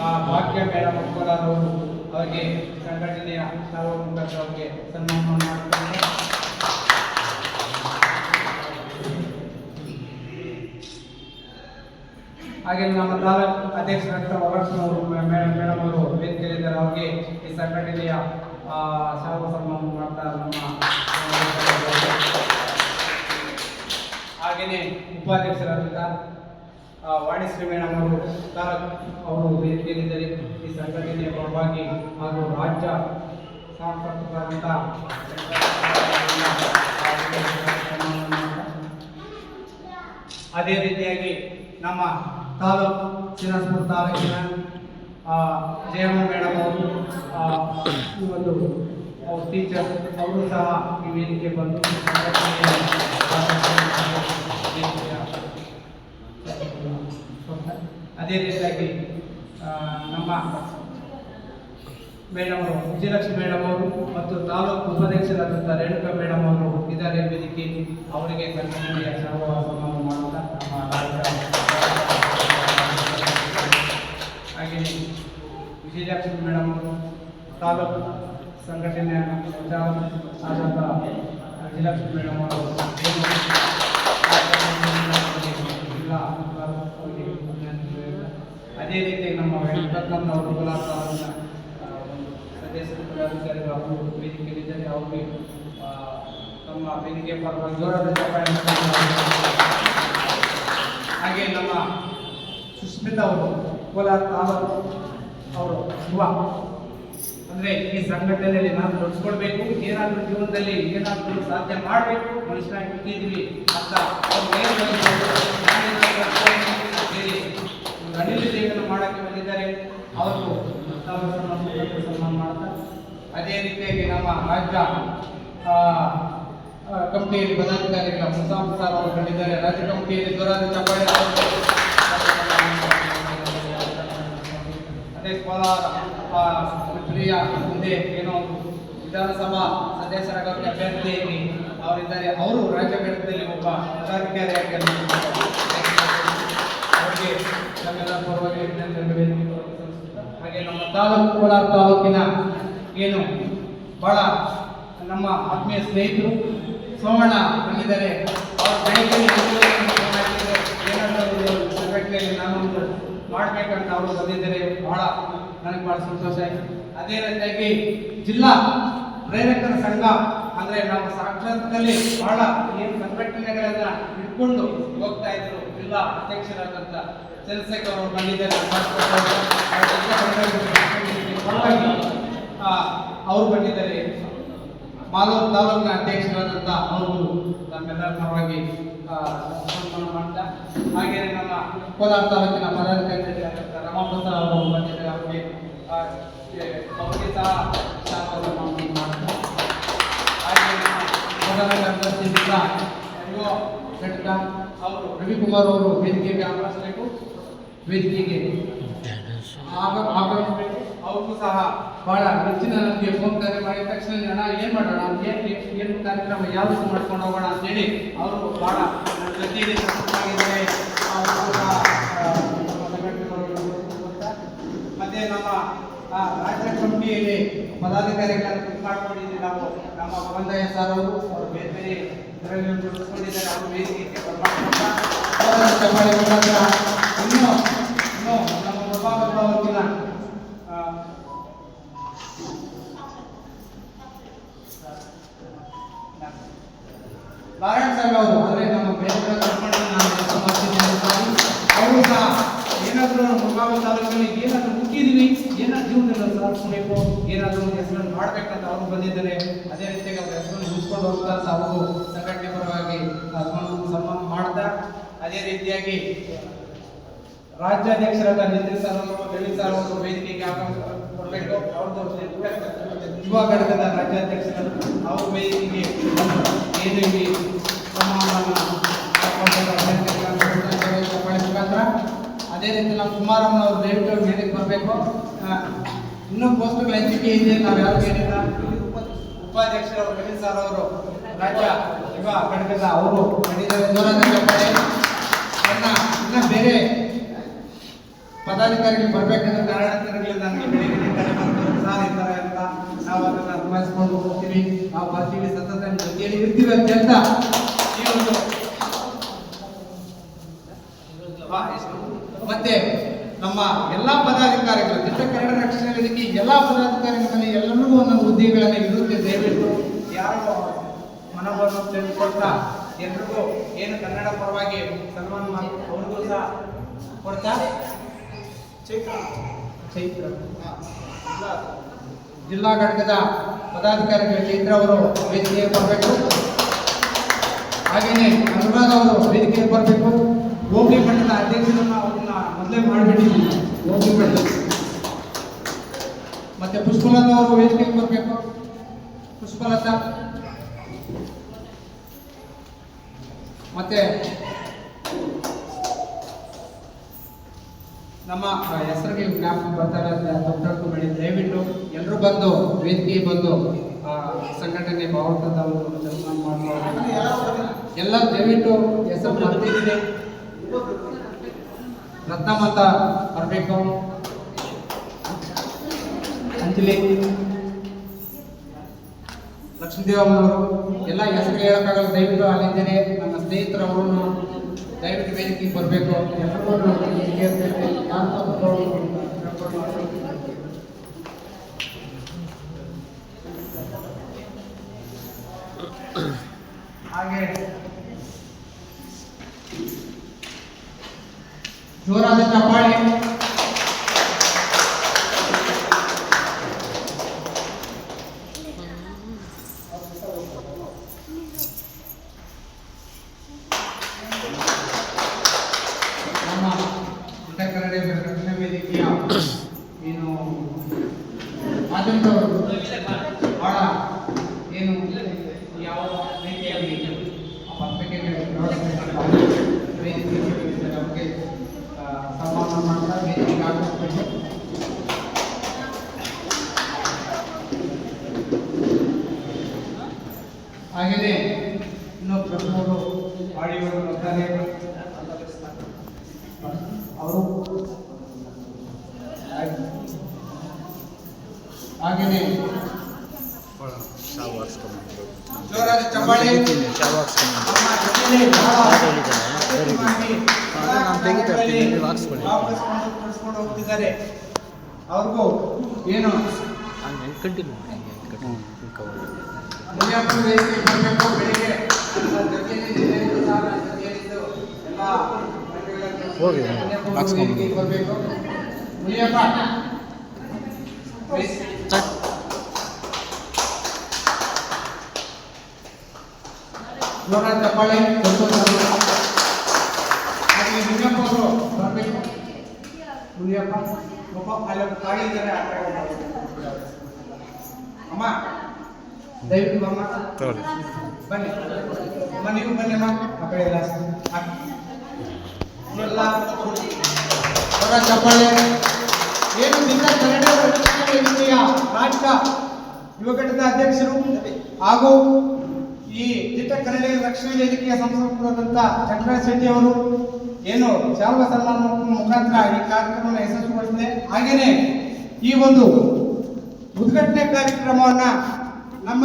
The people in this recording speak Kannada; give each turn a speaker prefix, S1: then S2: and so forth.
S1: ಆ, ಭಾಗ್ಯ ಮೇಡಮ್ ಕೋಲಾರ್ ಹಾಗೆ ಅವರಿಗೆ ಸಂಘಟನೆಯ ಸರ್ವ ಅವರಿಗೆ ಸನ್ಮಾನ ಮಾಡ್ತಾರೆ ಹಾಗೆ ನಮ್ಮ ತಾಲೂಕು ಅಧ್ಯಕ್ಷರಾದ ವರಕ್ಷನವರು ಮೇಡಮ್ ಮೇಡಮ್ ಅವರು ವೇದಿಕೆಯಲ್ಲಿದ್ದಾರೆ ಅವರಿಗೆ ಈ ಸಂಘಟನೆಯ ಸರ್ವ ಸನ್ಮಾನ ನಮ್ಮ ಹಾಗೆಯೇ ಉಪಾಧ್ಯಕ್ಷರಾದಂಥ ವಾಣಿಶ್ರೀ ಮೇಡಮ್ ಅವರು ಅವರು ವೇದಿಕೆಯಲ್ಲಿದ್ದರೆ ಈ ಸಂಘಟನೆಯ ಪರವಾಗಿ ಹಾಗೂ ರಾಜ್ಯ ಸಾಂಸ್ಕೃತಿಕರಾದಂಥ ಅದೇ ರೀತಿಯಾಗಿ ನಮ್ಮ ತಾಲೂಕು ಚಿನ್ನಸ್ಪುರ ತಾಲೂಕಿನ ಜಯಮ್ಮ ಮೇಡಮ್ ಅವರು ಈ ಒಂದು ಟೀಚರ್ ಅವರು ಸಹ ಈ ವೇದಿಕೆ ಬಂದು ಸಂಘಟನೆಯ ಅದೇ ರೀತಿಯಾಗಿ ನಮ್ಮ ಮೇಡಮ್ ಅವರು ವಿಜಯಲಕ್ಷ್ಮಿ ಮೇಡಮ್ ಅವರು ಮತ್ತು ತಾಲೂಕು ಉಪಾಧ್ಯಕ್ಷರಾದಂಥ ರೇಣುಕಾ ಮೇಡಮ್ ಅವರು ಇದಾರೆ ವೇದಿಕೆ. ಅವರಿಗೆ ಕನ್ನಡಿಯ ಸರ್ವ ಸನ್ಮಾನ ಮಾಡುತ್ತಾ ನಮ್ಮ ಹಾಗೆಯೇ ವಿಜಯಲಕ್ಷ್ಮಿ ಮೇಡಮ್ ಅವರು ತಾಲೂಕು ಸಂಘಟನೆಯ ಆದಂತಹ ವಿಜಯಲಕ್ಷ್ಮಿ ಮೇಡಮ್ ಅವರು ಜಿಲ್ಲಾ ಅವರಿಗೆ ಅಭಿನಂದನೆಗಳು. ಅದೇ ರೀತಿ ನಮ್ಮ ವೆಂಕಟರತ್ನವರು ಗುಲಾಬ್ ಒಂದು ಸದಸ್ಯರು ಪದಾಧಿಕಾರಿಗಳು ಅವರು ವೇದಿಕೆಯಲ್ಲಿದ್ದಾರೆ ಅವರಿಗೆ ತಮ್ಮ ವೇದಿಕೆ ಪರವಾಗಿ ಜೋರಾದ ಚಪ್ಪಾಳೆ ಹಾಗೆ ನಮ್ಮ ಸುಸ್ಮಿತಾ ಅವರು, ಕೋಲಾರ ತಾಲೂಕು ಅವರು ಯುವ ಅಂದರೆ ಈ ಸಂಘಟನೆಯಲ್ಲಿ ನಾನು ತೊಡಸ್ಕೊಳ್ಬೇಕು ಏನಾದರೂ ಜೀವನದಲ್ಲಿ ಏನಾದರೂ ಸಾಧ್ಯ ಮಾಡಬೇಕು ಮನುಷ್ಯನಾಗಿ ಹುಟ್ಟಿದ್ವಿ ಅಂತ ಅವ್ರು ಏನ್ ಬಂದಿದ್ರು, ನಾನೇನಾದ್ರೂ ಅನ್ಕೊಂಡು ಬೇರೆ ಒಂದು ಅನಿಲ ಜೀವನ ಮಾಡಕ್ಕೆ ಬಂದಿದ್ದಾರೆ ಅವರು ತಾವು ಸನ್ಮಾನ ಸನ್ಮಾನ ಮಾಡ್ತಾರೆ ಅದೇ ರೀತಿಯಾಗಿ ನಮ್ಮ ರಾಜ್ಯ ಕಮಿಟಿಯಲ್ಲಿ ಪದಾಧಿಕಾರಿಗಳ ಮುಸಾಫ್ ಸರ್ ಅವರು ಕಂಡಿದ್ದಾರೆ ರಾಜ್ಯ ಕಮಿಟಿಯಲ್ಲಿ ದುರಾದ ಚಪ್ಪಾಳೆ ಅದೇ ಕೋಲಾರ ಪ್ರಿಯ ಮುಂದೆ ಏನೋ ವಿಧಾನಸಭಾ ಸದಸ್ಯರಾಗಿ ಅಭ್ಯರ್ಥಿಯಾಗಿ ಅವರಿದ್ದಾರೆ. ಅವರು ರಾಜ್ಯ ಘಟಕದಲ್ಲಿ ಒಬ್ಬ ಪದಾಧಿಕಾರಿಯಾಗಿ ಅವರಿಗೆ ನಮ್ಮೆಲ್ಲ ಪರವಾಗಿ ಹಾಗೆ ನಮ್ಮ ತಾಲೂಕು ಕೋಲಾರ ತಾಲೂಕಿನ ಏನು ಬಹಳ ನಮ್ಮ ಆತ್ಮೀಯ ಸ್ನೇಹಿತರು, ಸೋಮಣ್ಣ ಬಂದಿದ್ದಾರೆ. ಅವ್ರ ಸಂಘಟನೆಯಲ್ಲಿ ನಾನು ಮಾಡ್ಬೇಕಂತ ಅವರು ಬಂದಿದ್ದಾರೆ. ಬಹಳ ನನಗೆ ಬಹಳ ಸಂತೋಷ ಆಯಿತು. ಅದೇ ರೀತಿಯಾಗಿ ಜಿಲ್ಲಾ ಪ್ರೇರಕರ ಸಂಘ ಅಂದ್ರೆ ನಾವು ಸಾಕ್ಷಾತ್ನಲ್ಲಿ ಬಹಳ ಏನು ಸಂಘಟನೆಗಳನ್ನ ಇಟ್ಕೊಂಡು ಹೋಗ್ತಾ ಇದ್ರು ಜಿಲ್ಲಾ ಅಧ್ಯಕ್ಷರಾದಂತ ಚಂದ್ರಶೇಖರ್ ಅವರು ಬಂದಿದ್ದಾರೆ. ಅವರು ಬಂದಿದ್ದಾರೆ. ಮಾಲೂರು ತಾಲೂಕಿನ ಅಧ್ಯಕ್ಷರಾದಂಥ ಅವರು ನಮ್ಮೆಲ್ಲರ ಪರವಾಗಿ ಸನ್ಮಾನ ಮಾಡ್ತಾ ಹಾಗೆಯೇ ನಮ್ಮ ಕೋಲಾರ ತಾಲೂಕಿನ ಪದಾಧಿಕಾರಿಗಳಾದಂಥ ರಮಾಪ್ರಸಾದ್ ಅವರು ಬಂದಿದ್ದಾರೆ. ಅವರಿಗೆ ಅವರಿಗೆ ಸಹ ಘಟಕ ಅವರು ರವಿಕುಮಾರ್ ಅವರು ವೇದಿಕೆಗೆ ಆಗಮಿಸಬೇಕು. ವೇದಿಕೆಗೆ ಆಗ- ಆಗಮಿಸಬೇಕು. ಅವ್ರಿಗೂ ಸಹ ಬಹಳ ಹೆಚ್ಚಿನ ನನಗೆ ಫೋನ್ ಕರೆ ಮಾಡಿದ ತಕ್ಷಣ ಅಣ್ಣ, ಏನು ಮಾಡೋಣ? ಏನು ಏನು ಕಾರ್ಯಕ್ರಮ? ಯಾವುದು ಮಾಡ್ಕೊಂಡು ಹೋಗೋಣ? ಅಂತೇಳಿ ಅವರು ಬಹಳ ನನ್ನ ಸಂಘಟನೆಗಳು ಅಂತ. ಮತ್ತೆ ನಮ್ಮ ರಾಜ್ಯ ಕಮಿಟಿಯಲ್ಲಿ ಪದಾಧಿಕಾರಿಗಳನ್ನು ಮಾಡ್ಕೊಂಡಿದ್ದೀವಿ ನಾವು. ನಮ್ಮ ಬಂದಯ್ಯ ಸರ್ ಅವರು ಅವರು ಬೇರೆ ಬೇರೆ ಇದರಲ್ಲಿ ತೊಡಗಿಸ್ಕೊಂಡಿದ್ದಾರೆ ಅವರು ವೇದಿಕೆಗೆ ಬರ್ಮಾಡ್ಕೊಂಡ ಇನ್ನೂ ಇನ್ನೂ ನಮ್ಮ ಪ್ರಭಾವ ನಾರಾಯಣ ಸಾಹೇಬ್ ಅವರು ಅಂದರೆ ನಮ್ಮ ಬೇರೆ ಕರ್ಕೊಂಡು ನಾನು ಕೆಲಸ ಮಾಡ್ತಿದ್ದೇನೆ ಸಾರಿ. ಅವರು ಸಹ ಏನಾದರೂ ಮುಖಾವ ತಾಲೂಕಲ್ಲಿ ಏನಾದರೂ ಮುಗಿದೀವಿ ಏನಾದ್ರು ಜೀವನದಲ್ಲಿ ಸಾಧಿಸಬೇಕು, ಏನಾದರೂ ಒಂದು ಹೆಸರನ್ನು ಮಾಡ್ಬೇಕಂತ ಅವರು ಬಂದಿದ್ದಾರೆ ಅದೇ ರೀತಿಯಾಗಿ ಅವ್ರ ಹೆಸರನ್ನು ಉಳಿಸ್ಕೊಂಡು ಹೋಗ್ತಾ ಅವರು ಸಂಘಟನೆ ಪರವಾಗಿ ಸನ್ಮಾನ ಮಾಡ್ತಾ, ಅದೇ ರೀತಿಯಾಗಿ ರಾಜ್ಯಾಧ್ಯಕ್ಷರಾದ ನಿತಿನ್ ಸರ್ ಅವರು ಲಲಿತ್ ಸರ್ ಅವರು ವೇದಿಕೆಗೆ ಆಗಮಿಸ ಕೊಡಬೇಕು ಅವ್ರದ್ದು ಯುವ ಘಟಕದ ರಾಜ್ಯಾಧ್ಯಕ್ಷರು ಅವ್ರ ಬಂದು ಏನು ಚಪ್ಪಾಳೆ ಮುಖಾಂತರ ಅದೇ ರೀತಿ ನಮ್ಮ ಕುಮಾರಮ್ಮನವರು ದಯವಿಟ್ಟು ವೇದಿಕೆ ಬರಬೇಕು. ಇನ್ನೂ ಪೋಸ್ಟ್ಗಳು ಹೆಚ್ಚಿಗೆ ಇದೆ, ನಾವು ಯಾರು ಏನಿಲ್ಲ ಉಪ- ಉಪಾಧ್ಯಕ್ಷರು ಲಲಿತ್ ಸರ್ ಅವರು, ರಾಜ್ಯ ಯುವ ಘಟಕದ ಅವರು ಮಾಡಿದ್ದಾರೆ. ಇನ್ನ ಬೇರೆ ಪದಾಧಿಕಾರಿಗಳು ಬರ್ಬೇಕಂದ್ರೆ ಕಾರಣಾಂತರಗಳಿಂದ ನನಗೆ ಸಾಧಿಸ್ತಾರೆ ಅಂತ ನಾವು ಅದನ್ನ ಅನ್ವಯಿಸ್ಕೊಂಡು ಹೋಗ್ತೀವಿ. ನಾವು ಬರ್ತೀವಿ. ಸತತ ಜೊತೆಯಲ್ಲಿ ಇರ್ತೀವಿ ಅಂತ ಹೇಳ್ತಾ ಈ ಒಂದು ಮತ್ತೆ ನಮ್ಮ ಎಲ್ಲಾ ಪದಾಧಿಕಾರಿಗಳು ದಿಟ್ಟ ಕನ್ನಡ ರಕ್ಷಣಾ ವೇದಿಕೆ, ಎಲ್ಲಾ ಪದಾಧಿಕಾರಿಗಳಲ್ಲಿ ಎಲ್ಲರಿಗೂ ಒಂದೊಂದು ಹುದ್ದೆಗಳನ್ನು ಇರುತ್ತೆ ದಯವಿಟ್ಟು ಯಾರು ಮನೋಭಾವನೆ ತಿಳಿದುಕೊಳ್ತಾ ಎಲ್ರಿಗೂ ಏನು ಕನ್ನಡ ಪರವಾಗಿ ಸನ್ಮಾನ ಮಾಡಿ ಅವ್ರಿಗೂ ಸಹ ಕೊಡ್ತಾ ಚೈತ್ರ ಜಿಲ್ಲಾ ಘಟಕದ ಪದಾಧಿಕಾರಿಗಳು ಚೈತ್ರ ಅವರು ವೇದಿಕೆಗೆ ಬರಬೇಕು. ಹಾಗೆಯೇ ಅನುರಾಧ ಅವರು ವೇದಿಕೆಗೆ ಬರಬೇಕು. ಗೋಪಿ ಮಠದ ಅಧ್ಯಕ್ಷರನ್ನ ಅವ್ರನ್ನ ಮೊದಲೇ ಮಾಡಿಬಿಟ್ಟಿದ್ದೀವಿ ಗೋಪಿ ಮಠ ಮತ್ತೆ ಪುಷ್ಪಲತಾ ಅವರು ವೇದಿಕೆಗೆ ಬರಬೇಕು. ಪುಷ್ಪಲತಾ. ಮತ್ತೆ ನಮ್ಮ ಹೆಸರಿಗೆ ಜ್ಞಾಪಕ ಬರ್ತಾರೆ ಅಂತ ಬೆಳಿ ದಯವಿಟ್ಟು ಎಲ್ಲರೂ ಬಂದು ವೇದಿಕೆಗೆ ಬಂದು ಆ, ಸಂಘಟನೆ ಭಾವತದ ಒಂದು ಮಾಡ್ಕೊಳ್ಳೋದು ಎಲ್ಲ ದಯವಿಟ್ಟು ಹೆಸರು ಬರ್ತಿದ್ದೀನಿ ರತ್ನಮ್ಮ ಅಂತ ಬರಬೇಕು. ಅಂಜಲಿ ಲಕ್ಷ್ಮೀದೇವಮ್ಮನವರು ಎಲ್ಲ ಹೆಸರು ಹೇಳೋಕ್ಕಾಗಲ್ಲ ದಯವಿಟ್ಟು ಅಲ್ಲಿದ್ದೇನೆ ನನ್ನ ಸ್ನೇಹಿತರವರು ದಯವಿಟ್ಟು ವೇದಿಕೆಗೆ ಬರಬೇಕು ಎಲ್ಲರೂ ವೇದಿಕೆ ಇರ್ತೈತೆ. ಯಾರು ತಪ್ಪು ಹಾಗೆ ಜೋರಾದ ಚಪ್ಪಾಳೆ ನಮ್ಮ ಉತ್ತರ ಕನ್ನಡ ರಕ್ಷಣಾ ವೇದಿಕೆಯ ಏನು ಆದಂತವರು ಬಹಳ ಏನು ಯಾವ ರೀತಿಯಾಗಿ ನಮಗೆ ಸನ್ಮಾನ ಮಾಡ್ತಾ ವೇದಿಕೆಗೆ ಆಗಮಿಸಬೇಕು ಹಾಗೆಯೇ ಇನ್ನೊಬ್ಬ ಪ್ರಮುಖರು ಆಡಿಯೋರು ಬರ್ತಾರೆ ಅವರು ಹಾಗೆಯೇ ಜೋರಾದ ಚಪ್ಪಾಳೆ. ಕಳ್ಸ್ಕೊಂಡು ಹೋಗ್ತಿದ್ದಾರೆ ಅವ್ರಿಗೂ ಏನು?
S2: ಕಂಟಿನ್ಯೂ
S1: ಬರಬೇಕು ಬೆಳಿಗ್ಗೆ.
S2: ಹೋಗಿ,
S1: ಬರಬೇಕು. ಮುನಿಯಪ್ಪ. ವೇದಿಕೆ- ಜೋರಾದ ಚಪ್ಪಾಳೆ ಕೊಡ್ತಾರೆ. ಹಾಗೆ ಮುನಿಯಪ್ಪ ಅವರು ಬರಬೇಕು ಮುನಿಯಪ್ಪ ಒಬ್ಬ ಅಲ್ಲಿ ಕಾಗಿದ್ದಾರೆ ಆ ಕಡೆ ಒಬ್ಬ. ಅಮ್ಮ ದಯವಿಟ್ಟು ಬಮ್ಮ
S2: ತಗೊಳ್ಳಿ
S1: ಬನ್ನಿ ಅಮ್ಮ ನೀವು ಬನ್ನಿ ಅಮ್ಮ ಆ ಕಡೆ ಎಲ್ಲ ಹಾಕಿ. ಎಲ್ಲ ಅವರ ಚಪ್ಪಾಳೆ ಏನು ನಿನ್ನ ಕನ್ನಡ ರಕ್ಷಣಾ ವೇದಿಕೆಯ ರಾಜ್ಯ ಯುವ ಘಟಕದ ಅಧ್ಯಕ್ಷರು ಹಾಗೂ ಈ ದಿಟ್ಟ ಕನ್ನಡ ರಕ್ಷಣಾ ವೇದಿಕೆಯ ಸಂಸ್ಥಾಪಕರಾದಂಥ ಚಂದ್ರರಾಜ್ ಶೆಟ್ಟಿ ಅವರು ಏನು ಶಾಲ್ವ ಸನ್ಮಾನ ಮುಖಾಂತರ ಈ ಕಾರ್ಯಕ್ರಮವನ್ನು ಯಶಸ್ವಿಗೊಳಿಸಿದೆ. ಹಾಗೇನೆ ಈ ಒಂದು ಉದ್ಘಾಟನೆ ಕಾರ್ಯಕ್ರಮವನ್ನ ನಮ್ಮ